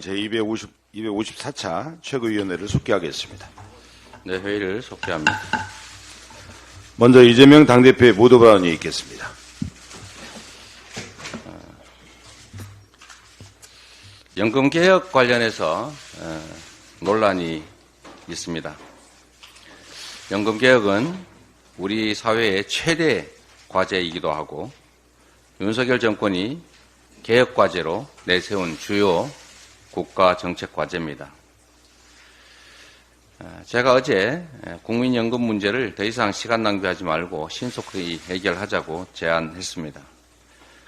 제 250, 254차 최고위원회를 속개하겠습니다. 네, 회의를 속개합니다. 먼저 이재명 당대표의 모두 발언이 있겠습니다. 연금 개혁 관련해서 어, 논란이 있습니다. 연금 개혁은 우리 사회의 최대 과제이기도 하고 윤석열 정권이 개혁 과제로 내세운 주요 국가 정책 과제입니다. 어, 제가 어제 국민연금 문제를 더 이상 시간 낭비하지 말고 신속히 해결하자고 제안했습니다.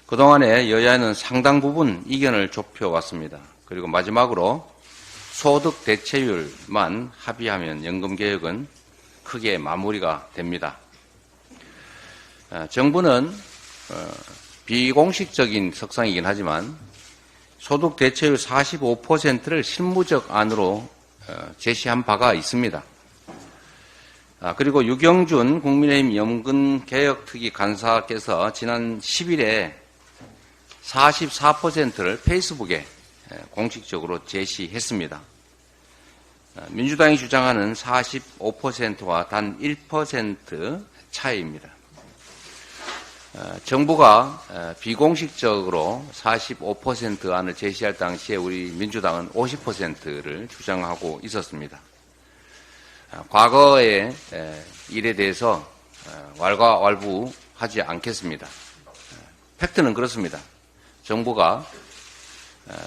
그동안에 여야는 상당 부분 이견을 좁혀왔습니다. 그리고 마지막으로 소득 대체율만 합의하면 연금 개혁은 크게 마무리가 됩니다. 어, 정부는 어, 비공식적인 석상이긴 하지만 소득 대체율 45%를 실무적 안으로 어, 제시한 바가 있습니다. 아, 그리고 유경준 국민의힘 연금개혁특위 간사께서 지난 10일에 44%를 페이스북에 공식적으로 제시했습니다. 아, 민주당이 주장하는 45%와 단 1% 차이입니다. 아, 정부가 비공식적으로 45% 안을 제시할 당시에 우리 민주당은 50%를 주장하고 있었습니다. 아, 과거의 일에 대해서 왈가왈부하지 않겠습니다. 팩트는 그렇습니다. 정부가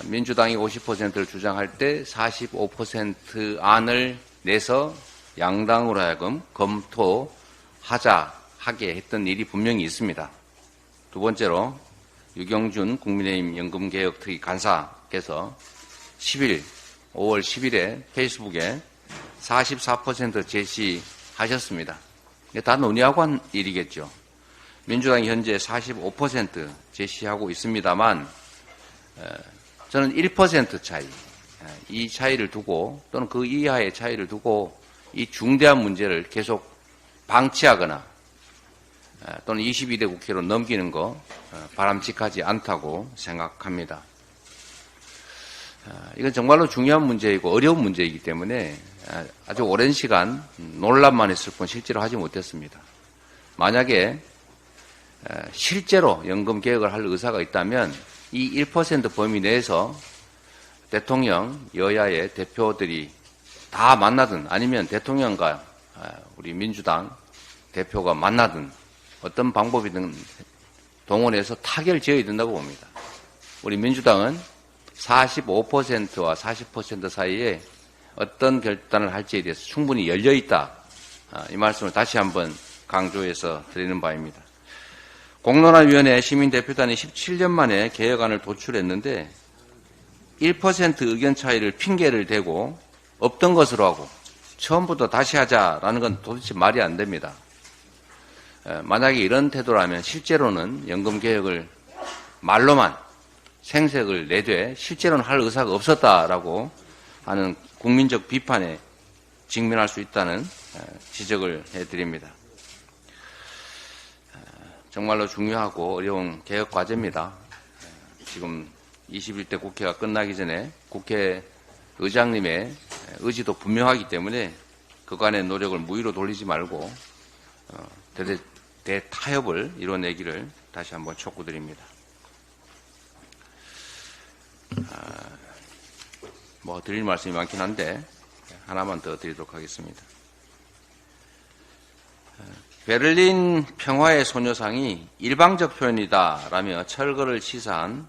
민주당이 50%를 주장할 때 45% 안을 내서 양당으로 하여금 검토하자 하게 했던 일이 분명히 있습니다. 두 번째로 유경준 국민의힘 연금개혁특위 간사께서 10일, 5월 10일에 페이스북에 44% 제시하셨습니다. 다 논의하고 한 일이겠죠. 민주당이 현재 45% 제시하고 있습니다만 저는 1% 차이, 이 차이를 두고 또는 그 이하의 차이를 두고 이 중대한 문제를 계속 방치하거나 또는 22대 국회로 넘기는 거 바람직하지 않다고 생각합니다. 이건 정말로 중요한 문제이고 어려운 문제이기 때문에 아주 오랜 시간 논란만 했을 뿐 실제로 하지 못했습니다. 만약에 실제로 연금 개혁을 할 의사가 있다면 이 1% 범위 내에서 대통령, 여야의 대표들이 다 만나든 아니면 대통령과 우리 민주당 대표가 만나든 어떤 방법이든 동원해서 타결 지어야 된다고 봅니다. 우리 민주당은 45%와 40% 사이에 어떤 결단을 할지에 대해서 충분히 열려 있다. 이 말씀을 다시 한번 강조해서 드리는 바입니다. 공론화위원회 시민대표단이 17년 만에 개혁안을 도출했는데 1% 의견 차이를 핑계를 대고 없던 것으로 하고 처음부터 다시 하자라는 건 도대체 말이 안 됩니다. 만약에 이런 태도라면 실제로는 연금 개혁을 말로만 생색을 내되 실제로는 할 의사가 없었다라고 하는 국민적 비판에 직면할 수 있다는 지적을 해드립니다. 정말로 중요하고 어려운 개혁 과제입니다. 지금 21대 국회가 끝나기 전에 국회 의장님의 의지도 분명하기 때문에 그간의 노력을 무위로 돌리지 말고 어, 대대, 대타협을 이뤄내기를 다시 한번 촉구드립니다. 아, 뭐 드릴 말씀이 많긴 한데 하나만 더 드리도록 하겠습니다. 베를린 평화의 소녀상이 일방적 표현이다라며 철거를 시사한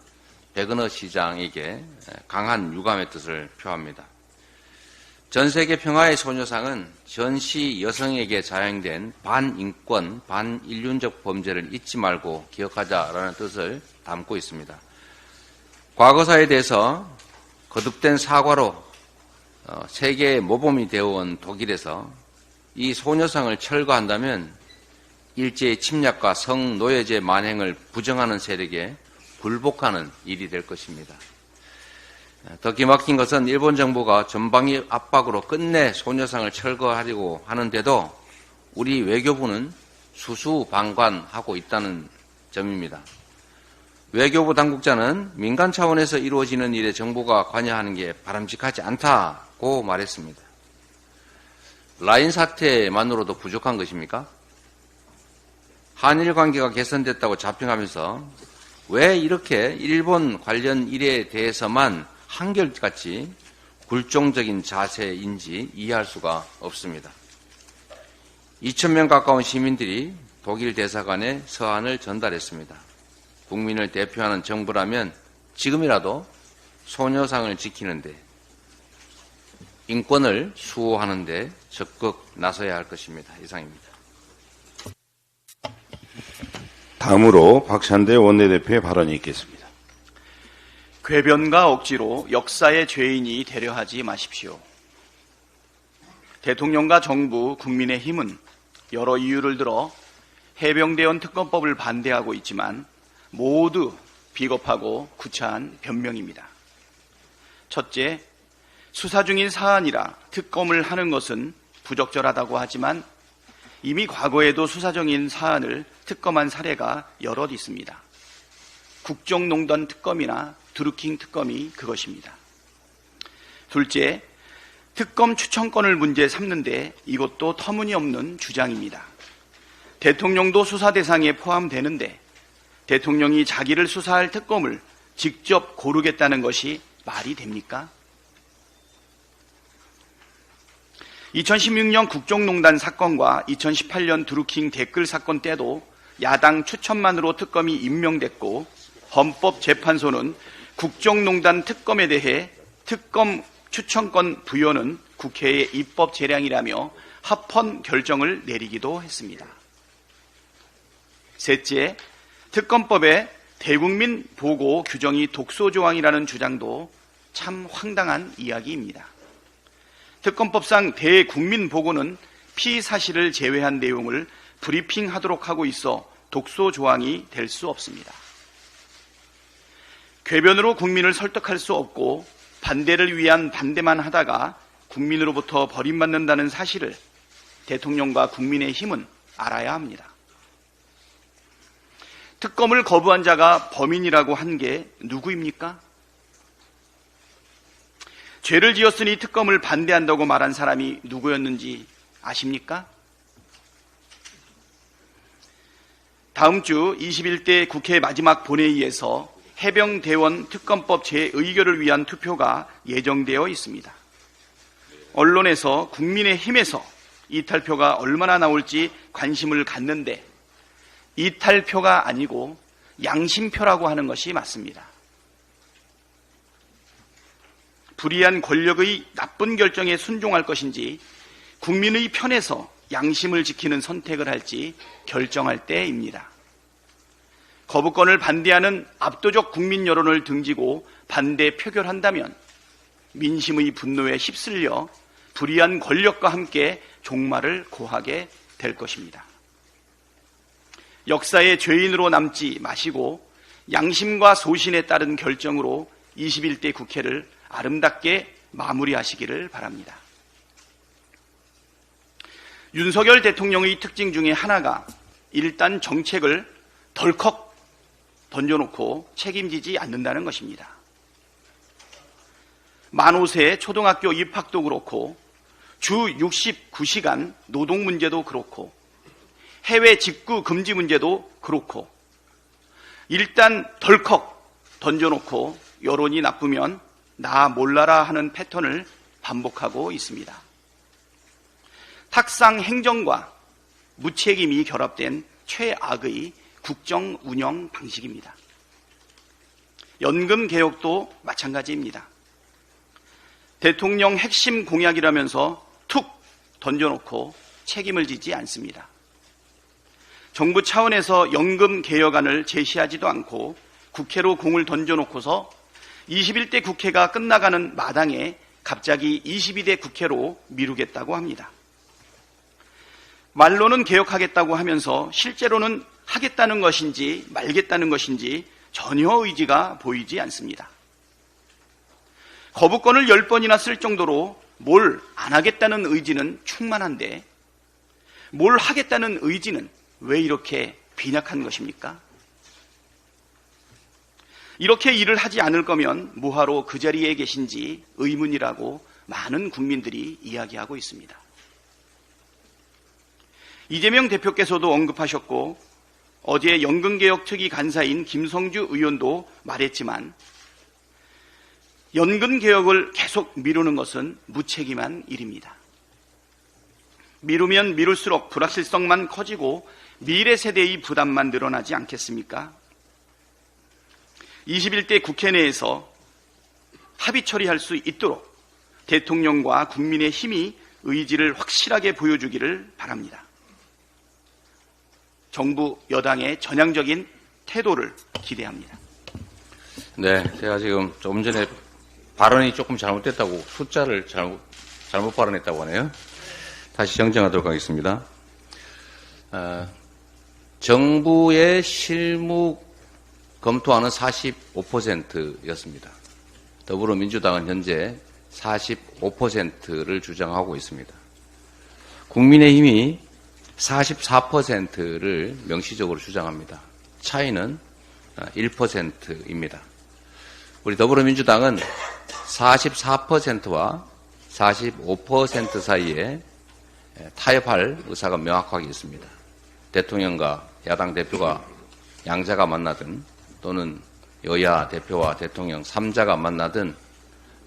베그너 시장에게 강한 유감의 뜻을 표합니다. 전 세계 평화의 소녀상은 전시 여성에게 자행된 반인권, 반인륜적 범죄를 잊지 말고 기억하자라는 뜻을 담고 있습니다. 과거사에 대해서 거듭된 사과로 어, 세계의 모범이 되어온 독일에서 이 소녀상을 철거한다면 일제의 침략과 성노예제 만행을 부정하는 세력에 굴복하는 일이 될 것입니다. 더 기막힌 것은 일본 정부가 전방위 압박으로 끝내 소녀상을 철거하려고 하는데도 우리 외교부는 수수방관하고 있다는 점입니다. 외교부 당국자는 민간 차원에서 이루어지는 일에 정부가 관여하는 게 바람직하지 않다고 말했습니다. 라인 사태만으로도 부족한 것입니까? 한일 관계가 개선됐다고 자평하면서 왜 이렇게 일본 관련 일에 대해서만 한결같이 굴종적인 자세인지 이해할 수가 없습니다. 2천명 가까운 시민들이 독일 대사관에 서한을 전달했습니다. 국민을 대표하는 정부라면 지금이라도 소녀상을 지키는데 인권을 수호하는데 적극 나서야 할 것입니다. 이상입니다. 다음으로 박찬대 원내대표의 발언이 있겠습니다. 궤변과 억지로 역사의 죄인이 되려 하지 마십시오. 대통령과 정부, 국민의 힘은 여러 이유를 들어 해병대원 특검법을 반대하고 있지만 모두 비겁하고 구차한 변명입니다. 첫째, 수사 중인 사안이라 특검을 하는 것은 부적절하다고 하지만 이미 과거에도 수사 중인 사안을 특검한 사례가 여럿 있습니다. 국정농단 특검이나 드루킹 특검이 그것입니다. 둘째, 특검 추천권을 문제 삼는데 이것도 터무니없는 주장입니다. 대통령도 수사 대상에 포함되는데 대통령이 자기를 수사할 특검을 직접 고르겠다는 것이 말이 됩니까? 2016년 국정농단 사건과 2018년 드루킹 댓글 사건 때도 야당 추천만으로 특검이 임명됐고 헌법재판소는 국정농단 특검에 대해 특검 추천권 부여는 국회의 입법 재량이라며 합헌 결정을 내리기도 했습니다. 셋째, 특검법에 대국민 보고 규정이 독소 조항이라는 주장도 참 황당한 이야기입니다. 특검법상 대국민 보고는 피 사실을 제외한 내용을 브리핑하도록 하고 있어 독소 조항이 될 수 없습니다. 궤변으로 국민을 설득할 수 없고 반대를 위한 반대만 하다가 국민으로부터 버림받는다는 사실을 대통령과 국민의 힘은 알아야 합니다. 특검을 거부한 자가 범인이라고 한 게 누구입니까? 죄를 지었으니 특검을 반대한다고 말한 사람이 누구였는지 아십니까? 다음 주 21대 국회 마지막 본회의에서 해병대원 특검법 재의결을 위한 투표가 예정되어 있습니다. 언론에서 국민의 힘에서 이탈표가 얼마나 나올지 관심을 갖는데 이탈표가 아니고 양심표라고 하는 것이 맞습니다. 불의한 권력의 나쁜 결정에 순종할 것인지 국민의 편에서 양심을 지키는 선택을 할지 결정할 때입니다. 거부권을 반대하는 압도적 국민 여론을 등지고 반대 표결한다면 민심의 분노에 휩쓸려 불의한 권력과 함께 종말을 고하게 될 것입니다. 역사의 죄인으로 남지 마시고 양심과 소신에 따른 결정으로 21대 국회를 아름답게 마무리하시기를 바랍니다. 윤석열 대통령의 특징 중에 하나가 일단 정책을 덜컥 던져놓고 책임지지 않는다는 것입니다. 만 5세 초등학교 입학도 그렇고 주 69시간 노동 문제도 그렇고 해외 직구 금지 문제도 그렇고 일단 덜컥 던져놓고 여론이 나쁘면 나 몰라라 하는 패턴을 반복하고 있습니다. 탁상 행정과 무책임이 결합된 최악의 국정 운영 방식입니다. 연금 개혁도 마찬가지입니다. 대통령 핵심 공약이라면서 툭 던져놓고 책임을 지지 않습니다. 정부 차원에서 연금 개혁안을 제시하지도 않고 국회로 공을 던져놓고서 21대 국회가 끝나가는 마당에 갑자기 22대 국회로 미루겠다고 합니다. 말로는 개혁하겠다고 하면서 실제로는 하겠다는 것인지 말겠다는 것인지 전혀 의지가 보이지 않습니다. 거부권을 10번이나 쓸 정도로 뭘 안 하겠다는 의지는 충만한데 뭘 하겠다는 의지는 왜 이렇게 빈약한 것입니까? 이렇게 일을 하지 않을 거면 뭐하러 그 자리에 계신지 의문이라고 많은 국민들이 이야기하고 있습니다. 이재명 대표께서도 언급하셨고 어제 연금개혁 특위 간사인 김성주 의원도 말했지만 연금개혁을 계속 미루는 것은 무책임한 일입니다. 미루면 미룰수록 불확실성만 커지고 미래 세대의 부담만 늘어나지 않겠습니까? 21대 국회 내에서 합의 처리할 수 있도록 대통령과 국민의 힘이 의지를 확실하게 보여주기를 바랍니다. 정부 여당의 전향적인 태도를 기대합니다. 네, 제가 지금 조금 전에 발언이 조금 잘못됐다고 숫자를 잘못 잘못 발언했다고 하네요. 다시 정정하도록 하겠습니다. 어, 정부의 실무 검토하는 45%였습니다. 더불어민주당은 현재 45%를 주장하고 있습니다. 국민의힘이 44%를 명시적으로 주장합니다. 차이는 1%입니다. 우리 더불어민주당은 44%와 45% 사이에 타협할 의사가 명확하게 있습니다. 대통령과 야당 대표가 양자가 만나든 또는 여야 대표와 대통령 3자가 만나든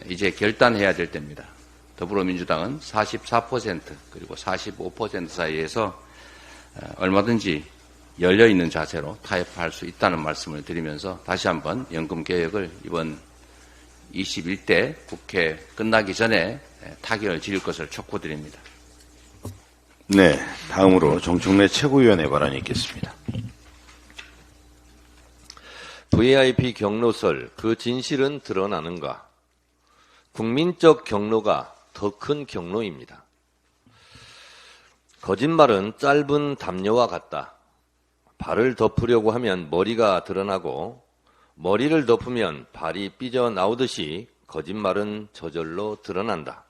이제 결단해야 될 때입니다. 더불어민주당은 44% 그리고 45% 사이에서 얼마든지 열려 있는 자세로 타협할 수 있다는 말씀을 드리면서 다시 한번 연금 개혁을 이번 21대 국회 끝나기 전에 타결을 지을 것을 촉구드립니다. 네, 다음으로 정청래 최고위원의 발언이 있겠습니다. VIP 경로설 그 진실은 드러나는가? 국민적 경로가 더 큰 경로입니다. 거짓말은 짧은 담요와 같다. 발을 덮으려고 하면 머리가 드러나고 머리를 덮으면 발이 삐져나오듯이 거짓말은 저절로 드러난다.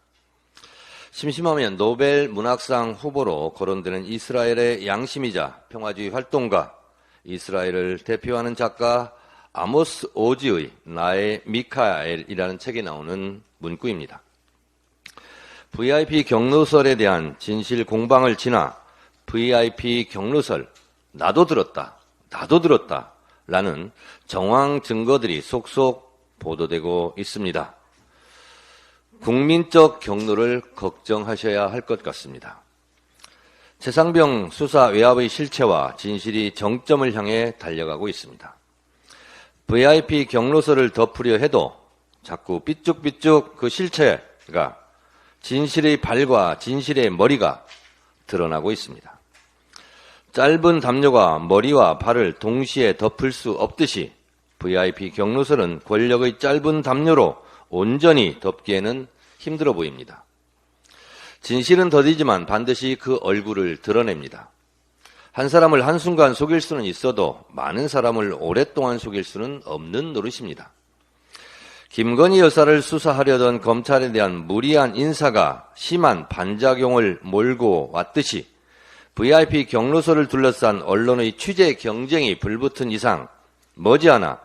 심심하면 노벨 문학상 후보로 거론되는 이스라엘의 양심이자 평화주의 활동가, 이스라엘을 대표하는 작가 아모스 오지의 나의 미카엘이라는 책에 나오는 문구입니다. VIP 경로설에 대한 진실 공방을 지나 VIP 경로설 나도 들었다, 나도 들었다 라는 정황 증거들이 속속 보도되고 있습니다. 국민적 경로를 걱정하셔야 할 것 같습니다. 최상병 수사 외압의 실체와 진실이 정점을 향해 달려가고 있습니다. VIP 경로서를 덮으려 해도 자꾸 삐쭉삐쭉 그 실체가 진실의 발과 진실의 머리가 드러나고 있습니다. 짧은 담요가 머리와 발을 동시에 덮을 수 없듯이 VIP 경로설은 권력의 짧은 담요로 온전히 덮기에는 힘들어 보입니다. 진실은 더디지만 반드시 그 얼굴을 드러냅니다. 한 사람을 한순간 속일 수는 있어도 많은 사람을 오랫동안 속일 수는 없는 노릇입니다. 김건희 여사를 수사하려던 검찰에 대한 무리한 인사가 심한 반작용을 몰고 왔듯이 VIP 경로소를 둘러싼 언론의 취재 경쟁이 불붙은 이상 머지않아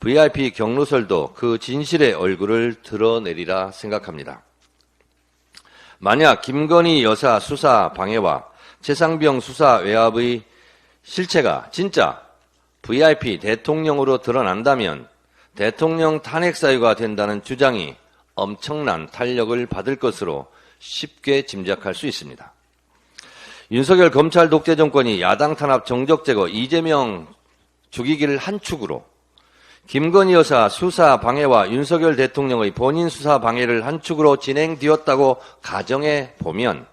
VIP 경로설도 그 진실의 얼굴을 드러내리라 생각합니다. 만약 김건희 여사 수사 방해와 최상병 수사 외압의 실체가 진짜 VIP 대통령으로 드러난다면 대통령 탄핵 사유가 된다는 주장이 엄청난 탄력을 받을 것으로 쉽게 짐작할 수 있습니다. 윤석열 검찰 독재 정권이 야당 탄압 정적 제거 이재명 죽이기를 한 축으로 김건희 여사 수사 방해와 윤석열 대통령의 본인 수사 방해를 한 축으로 진행되었다고 가정해 보면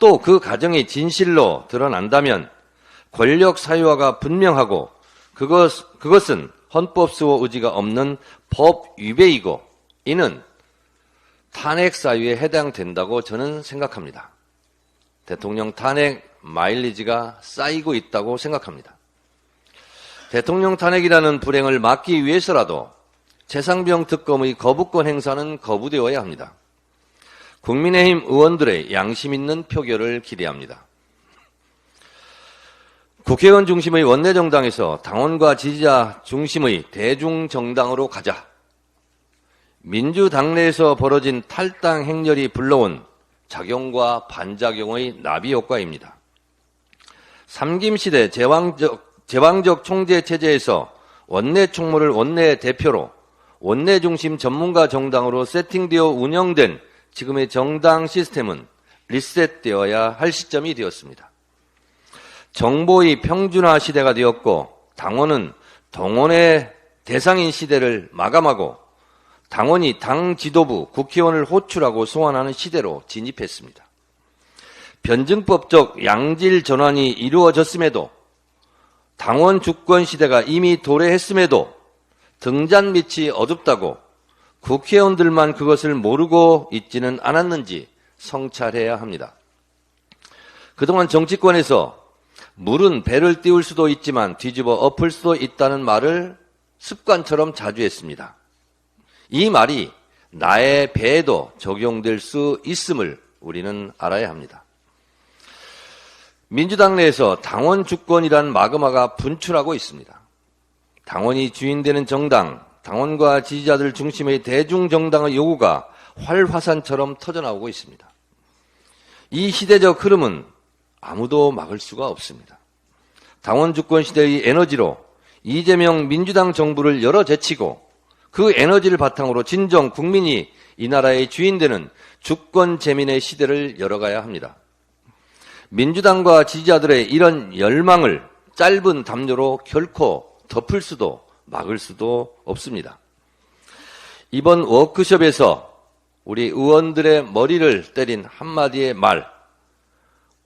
또 그 가정이 진실로 드러난다면 권력 사유화가 분명하고 그것, 그것은 헌법 수호 의지가 없는 법 위배이고 이는 탄핵 사유에 해당된다고 저는 생각합니다. 대통령 탄핵 마일리지가 쌓이고 있다고 생각합니다. 대통령 탄핵이라는 불행을 막기 위해서라도 최상병 특검의 거부권 행사는 거부되어야 합니다. 국민의힘 의원들의 양심 있는 표결을 기대합니다. 국회의원 중심의 원내정당에서 당원과 지지자 중심의 대중정당으로 가자. 민주당 내에서 벌어진 탈당 행렬이 불러온 작용과 반작용의 나비 효과입니다. 삼김시대 제왕적, 제왕적 총재 체제에서 원내 총무를 원내 대표로 원내 중심 전문가 정당으로 세팅되어 운영된 지금의 정당 시스템은 리셋되어야 할 시점이 되었습니다. 정보의 평준화 시대가 되었고 당원은 동원의 대상인 시대를 마감하고 당원이 당 지도부, 국회의원을 호출하고 소환하는 시대로 진입했습니다. 변증법적 양질 전환이 이루어졌음에도 당원 주권 시대가 이미 도래했음에도 등잔 밑이 어둡다고 국회의원들만 그것을 모르고 있지는 않았는지 성찰해야 합니다. 그동안 정치권에서 물은 배를 띄울 수도 있지만 뒤집어 엎을 수도 있다는 말을 습관처럼 자주 했습니다. 이 말이 나의 배에도 적용될 수 있음을 우리는 알아야 합니다. 민주당 내에서 당원 주권이란 마그마가 분출하고 있습니다. 당원이 주인되는 정당, 당원과 지지자들 중심의 대중정당의 요구가 활화산처럼 터져나오고 있습니다. 이 시대적 흐름은 아무도 막을 수가 없습니다. 당원 주권 시대의 에너지로 이재명 민주당 정부를 열어 제치고 그 에너지를 바탕으로 진정 국민이 이 나라의 주인 되는 주권 재민의 시대를 열어가야 합니다. 민주당과 지지자들의 이런 열망을 짧은 담요로 결코 덮을 수도 막을 수도 없습니다. 이번 워크숍에서 우리 의원들의 머리를 때린 한마디의 말,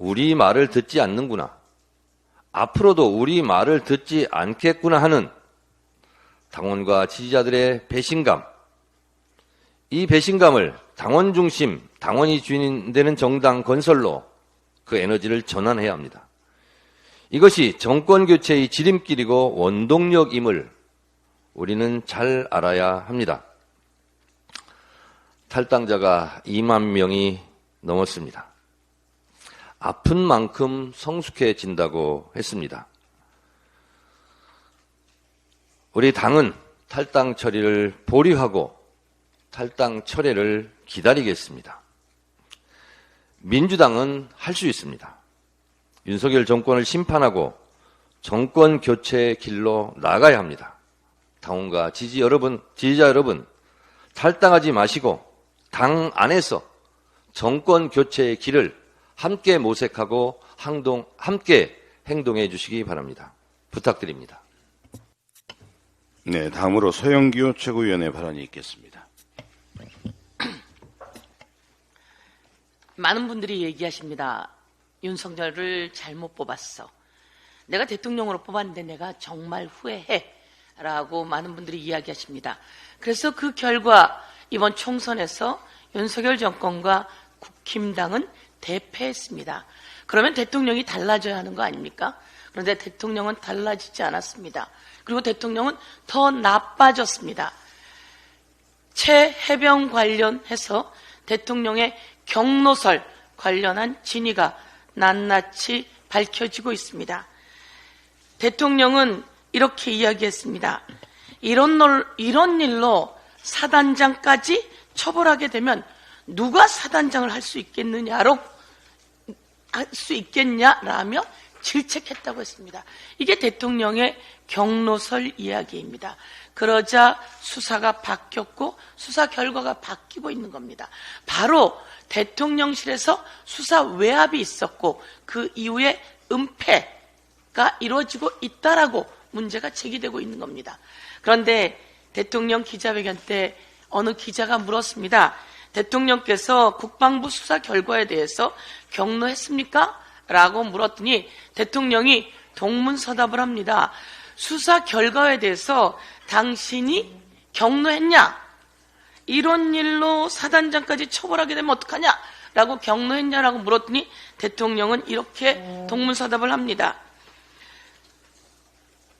우리 말을 듣지 않는구나. 앞으로도 우리 말을 듣지 않겠구나 하는 당원과 지지자들의 배신감. 이 배신감을 당원 중심, 당원이 주인 되는 정당 건설로 그 에너지를 전환해야 합니다. 이것이 정권 교체의 지름길이고 원동력임을 우리는 잘 알아야 합니다. 탈당자가 2만 명이 넘었습니다. 아픈 만큼 성숙해진다고 했습니다. 우리 당은 탈당 처리를 보류하고 탈당 철회를 기다리겠습니다. 민주당은 할 수 있습니다. 윤석열 정권을 심판하고 정권 교체의 길로 나가야 합니다. 당원과 지지 여러분, 지지자 여러분, 탈당하지 마시고 당 안에서 정권 교체의 길을 함께 모색하고 항동, 함께 행동해 주시기 바랍니다. 부탁드립니다. 네, 다음으로 서영기호 최고위원의 발언이 있겠습니다. 많은 분들이 얘기하십니다. 윤석열을 잘못 뽑았어. 내가 대통령으로 뽑았는데 내가 정말 후회해. 라고 많은 분들이 이야기하십니다. 그래서 그 결과 이번 총선에서 윤석열 정권과 국힘당은 대패했습니다. 그러면 대통령이 달라져야 하는 거 아닙니까? 그런데 대통령은 달라지지 않았습니다. 그리고 대통령은 더 나빠졌습니다. 최해병 관련해서 대통령의 경로설 관련한 진위가 낱낱이 밝혀지고 있습니다. 대통령은 이렇게 이야기했습니다. 이런, 널, 이런 일로 사단장까지 처벌하게 되면 누가 사단장을 할 수 있겠느냐로 할 수 있겠냐라며 질책했다고 했습니다. 이게 대통령의 경로설 이야기입니다. 그러자 수사가 바뀌었고 수사 결과가 바뀌고 있는 겁니다. 바로 대통령실에서 수사 외압이 있었고 그 이후에 은폐가 이루어지고 있다라고 문제가 제기되고 있는 겁니다. 그런데 대통령 기자회견 때 어느 기자가 물었습니다. 대통령께서 국방부 수사 결과에 대해서 경로했습니까? 라고 물었더니 대통령이 동문서답을 합니다. 수사 결과에 대해서 당신이 경로했냐? 이런 일로 사단장까지 처벌하게 되면 어떡하냐? 라고 경로했냐라고 물었더니 대통령은 이렇게 동문서답을 합니다.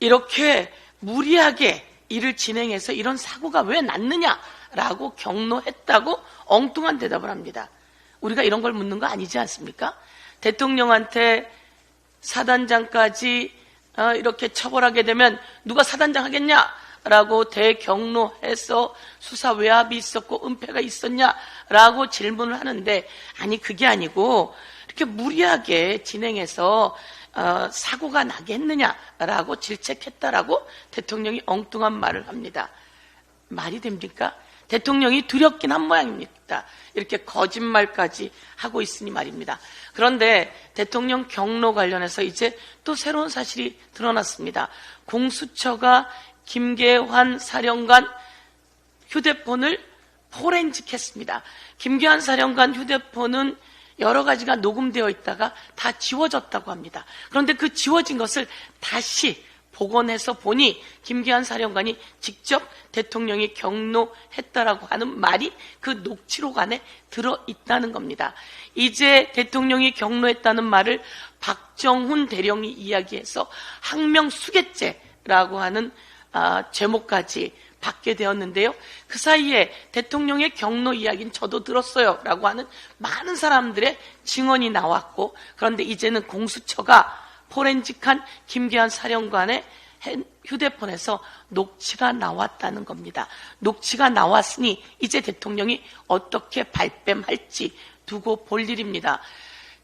이렇게 무리하게 일을 진행해서 이런 사고가 왜 났느냐라고 경로했다고 엉뚱한 대답을 합니다. 우리가 이런 걸 묻는 거 아니지 않습니까? 대통령한테 사단장까지 어, 이렇게 처벌하게 되면 누가 사단장 하겠냐? 라고 대경로해서 수사 외압이 있었고 은폐가 있었냐라고 질문을 하는데 아니 그게 아니고 이렇게 무리하게 진행해서 어, 사고가 나겠느냐라고 질책했다라고 대통령이 엉뚱한 말을 합니다. 말이 됩니까? 대통령이 두렵긴 한 모양입니다. 이렇게 거짓말까지 하고 있으니 말입니다. 그런데 대통령 경로 관련해서 이제 또 새로운 사실이 드러났습니다. 공수처가 김계환 사령관 휴대폰을 포렌직했습니다. 김계환 사령관 휴대폰은 여러 가지가 녹음되어 있다가 다 지워졌다고 합니다. 그런데 그 지워진 것을 다시 복원해서 보니 김기한 사령관이 직접 대통령이 경로했다라고 하는 말이 그 녹취록 안에 들어 있다는 겁니다. 이제 대통령이 경로했다는 말을 박정훈 대령이 이야기해서 항명수괴죄라고 하는 아, 제목까지 받게 되었는데요. 그 사이에 대통령의 경로 이야기는 저도 들었어요. 라고 하는 많은 사람들의 증언이 나왔고, 그런데 이제는 공수처가 포렌직한 김기환 사령관의 핸- 휴대폰에서 녹취가 나왔다는 겁니다. 녹취가 나왔으니 이제 대통령이 어떻게 발뺌할지 두고 볼 일입니다.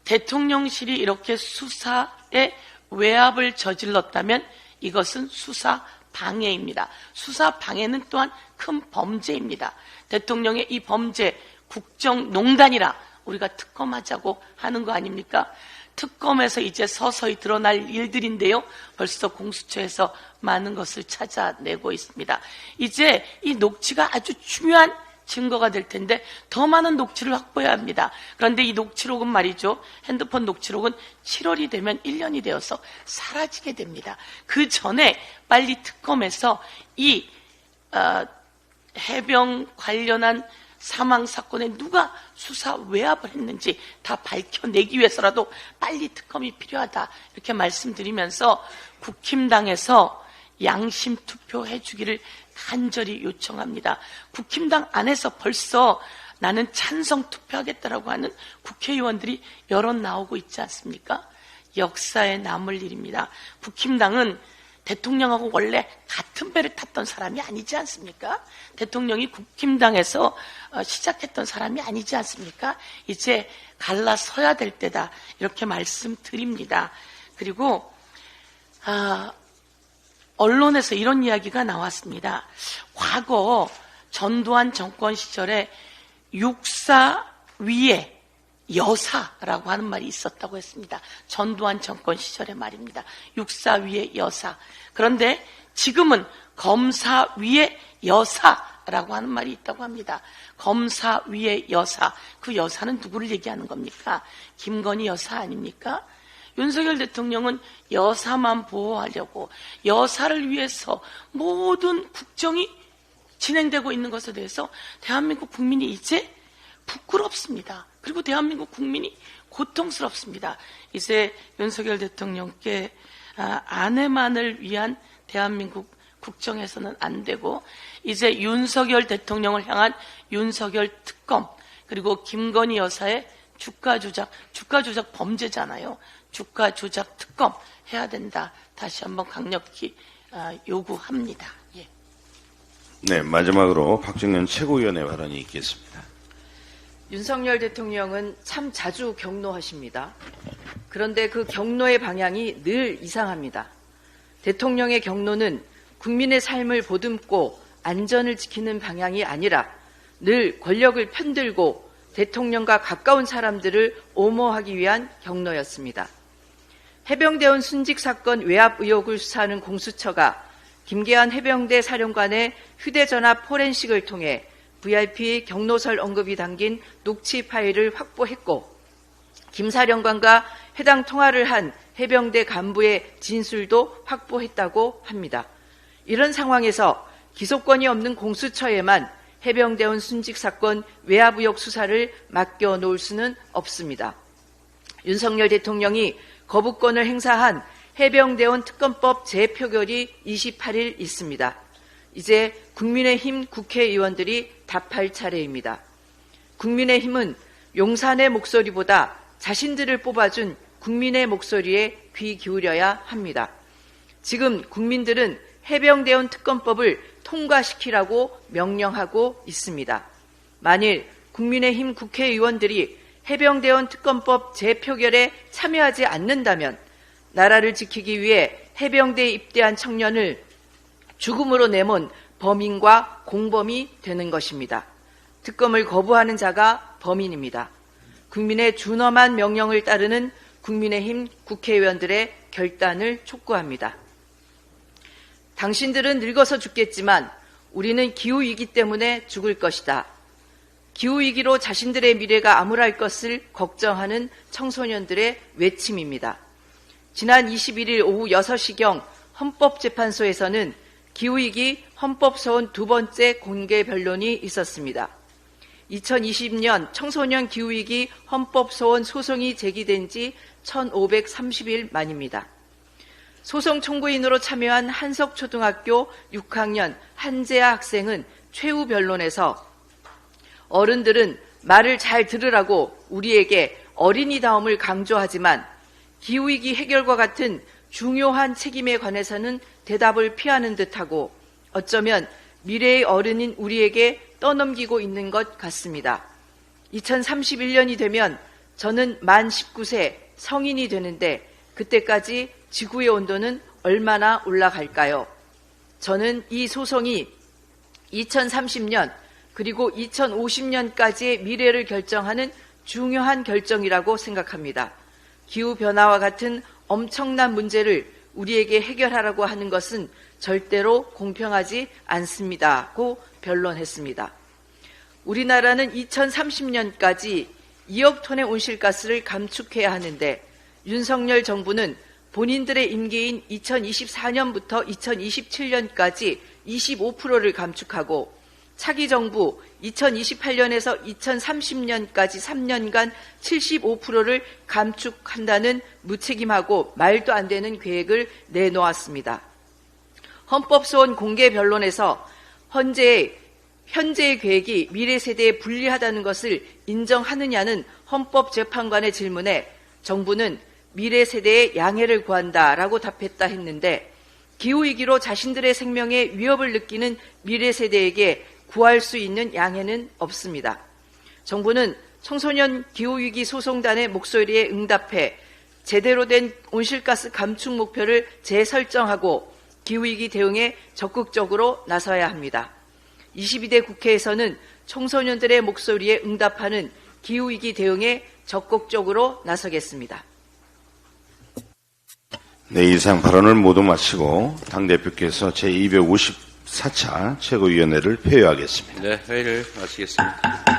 대통령실이 이렇게 수사에 외압을 저질렀다면 이것은 수사 방해입니다. 수사 방해는 또한 큰 범죄입니다. 대통령의 이 범죄 국정농단이라 우리가 특검하자고 하는 거 아닙니까? 특검에서 이제 서서히 드러날 일들인데요. 벌써 공수처에서 많은 것을 찾아내고 있습니다. 이제 이 녹취가 아주 중요한 증거가 될 텐데 더 많은 녹취를 확보해야 합니다. 그런데 이 녹취록은 말이죠. 핸드폰 녹취록은 7월이 되면 1년이 되어서 사라지게 됩니다. 그 전에 빨리 특검에서 이 어, 해병 관련한 사망 사건에 누가 수사 외압을 했는지 다 밝혀내기 위해서라도 빨리 특검이 필요하다 이렇게 말씀드리면서 국힘당에서 양심 투표해 주기를 간절히 요청합니다. 국힘당 안에서 벌써 나는 찬성 투표하겠다라고 하는 국회의원들이 여러 나오고 있지 않습니까? 역사에 남을 일입니다. 국힘당은 대통령하고 원래 같은 배를 탔던 사람이 아니지 않습니까? 대통령이 국힘당에서 어, 시작했던 사람이 아니지 않습니까? 이제 갈라서야 될 때다 이렇게 말씀드립니다. 그리고 아, 언론에서 이런 이야기가 나왔습니다. 과거 전두환 정권 시절에 육사 위에 여사라고 하는 말이 있었다고 했습니다. 전두환 정권 시절의 말입니다. 육사 위에 여사. 그런데 지금은 검사 위에 여사라고 하는 말이 있다고 합니다. 검사 위에 여사. 그 여사는 누구를 얘기하는 겁니까? 김건희 여사 아닙니까? 윤석열 대통령은 여사만 보호하려고 여사를 위해서 모든 국정이 진행되고 있는 것에 대해서 대한민국 국민이 이제 부끄럽습니다. 그리고 대한민국 국민이 고통스럽습니다. 이제 윤석열 대통령께 아, 아내만을 위한 대한민국 국정에서는 안 되고 이제 윤석열 대통령을 향한 윤석열 특검 그리고 김건희 여사의 주가 조작, 주가 조작 범죄잖아요. 주가 조작 특검 해야 된다. 다시 한번 강력히 아, 요구합니다. 예. 네, 마지막으로 박정현 최고위원의 발언이 있겠습니다. 윤석열 대통령은 참 자주 경로하십니다. 그런데 그 경로의 방향이 늘 이상합니다. 대통령의 경로는 국민의 삶을 보듬고 안전을 지키는 방향이 아니라 늘 권력을 편들고 대통령과 가까운 사람들을 옹호하기 위한 경로였습니다. 해병대원 순직 사건 외압 의혹을 수사하는 공수처가 김계한 해병대 사령관의 휴대전화 포렌식을 통해 VIP 경로설 언급이 담긴 녹취 파일을 확보했고 김 사령관과 해당 통화를 한 해병대 간부의 진술도 확보했다고 합니다. 이런 상황에서 기소권이 없는 공수처에만 해병대원 순직 사건 외압 의혹 수사를 맡겨 놓을 수는 없습니다. 윤석열 대통령이 거부권을 행사한 해병대원 특검법 재표결이 28일 있습니다. 이제 국민의힘 국회의원들이 답할 차례입니다. 국민의힘은 용산의 목소리보다 자신들을 뽑아준 국민의 목소리에 귀 기울여야 합니다. 지금 국민들은 해병대원 특검법을 통과시키라고 명령하고 있습니다. 만일 국민의힘 국회의원들이 해병대원 특검법 재표결에 참여하지 않는다면 나라를 지키기 위해 해병대에 입대한 청년을 죽음으로 내몬 범인과 공범이 되는 것입니다. 특검을 거부하는 자가 범인입니다. 국민의 준엄한 명령을 따르는 국민의힘 국회의원들의 결단을 촉구합니다. 당신들은 늙어서 죽겠지만 우리는 기후위기 때문에 죽을 것이다. 기후위기로 자신들의 미래가 암울할 것을 걱정하는 청소년들의 외침입니다. 지난 21일 오후 6시경 헌법재판소에서는 기후위기 헌법소원 두 번째 공개 변론이 있었습니다. 2020년 청소년 기후위기 헌법소원 소송이 제기된 지 1530일 만입니다. 소송 청구인으로 참여한 한석초등학교 6학년 한재아 학생은 최후 변론에서 어른들은 말을 잘 들으라고 우리에게 어린이다움을 강조하지만 기후위기 해결과 같은 중요한 책임에 관해서는 대답을 피하는 듯하고 어쩌면 미래의 어른인 우리에게 떠넘기고 있는 것 같습니다. 2031년이 되면 저는 만 19세 성인이 되는데 그때까지 지구의 온도는 얼마나 올라갈까요? 저는 이 소송이 2030년 그리고 2050년까지의 미래를 결정하는 중요한 결정이라고 생각합니다. 기후변화와 같은 엄청난 문제를 우리에게 해결하라고 하는 것은 절대로 공평하지 않습니다고 변론했습니다. 우리나라는 2030년까지 2억 톤의 온실가스를 감축해야 하는데 윤석열 정부는 본인들의 임기인 2024년부터 2027년까지 25%를 감축하고 차기 정부 2028년에서 2030년까지 3년간 75%를 감축한다는 무책임하고 말도 안 되는 계획을 내놓았습니다. 헌법소원 공개 변론에서 현재의, 현재의 계획이 미래 세대에 불리하다는 것을 인정하느냐는 헌법재판관의 질문에 정부는 미래 세대의 양해를 구한다라고 답했다 했는데 기후위기로 자신들의 생명에 위협을 느끼는 미래 세대에게 구할 수 있는 양해는 없습니다. 정부는 청소년 기후위기 소송단의 목소리에 응답해 제대로 된 온실가스 감축 목표를 재설정하고 기후위기 대응에 적극적으로 나서야 합니다. 22대 국회에서는 청소년들의 목소리에 응답하는 기후위기 대응에 적극적으로 나서겠습니다. 네, 이상 발언을 모두 마치고 당대표께서 제 254차 최고위원회를 폐회하겠습니다. 네, 회의를 마치겠습니다.